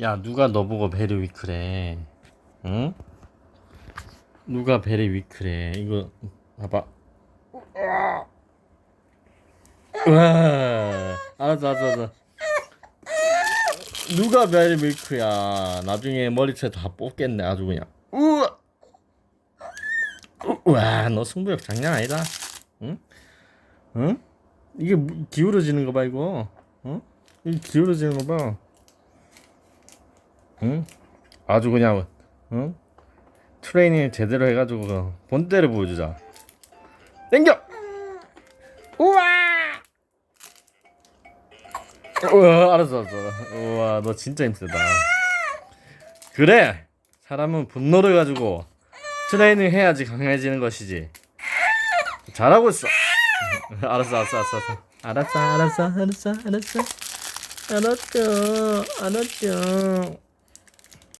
야 누가 너 보고 베리 위크래? 응? 누가 베리 위크래? 이거 봐봐. 와 알았어 알았어 알았어. 누가 베리 위크야? 나중에 머리채 다 뽑겠네 아주 그냥. 우와! 우와 너 승부욕 장난 아니다. 응? 응? 이게 무- 기울어지는 거 봐 이거. 응? 이게 기울어지는 거 봐 응? 아주 그냥 응? 트레이닝 제대로 해가지고 그 본때를 보여주자. 땡겨! 우와! 우와 알았어 알았어. 우와 너 진짜 힘세다. 그래! 사람은 분노를 가지고 트레이닝 해야지 강해지는 것이지. 잘하고 있어. 알았어 알았어 알았어 알았어. 알았어 알았어 알았어 알았어. 알았죠 알았죠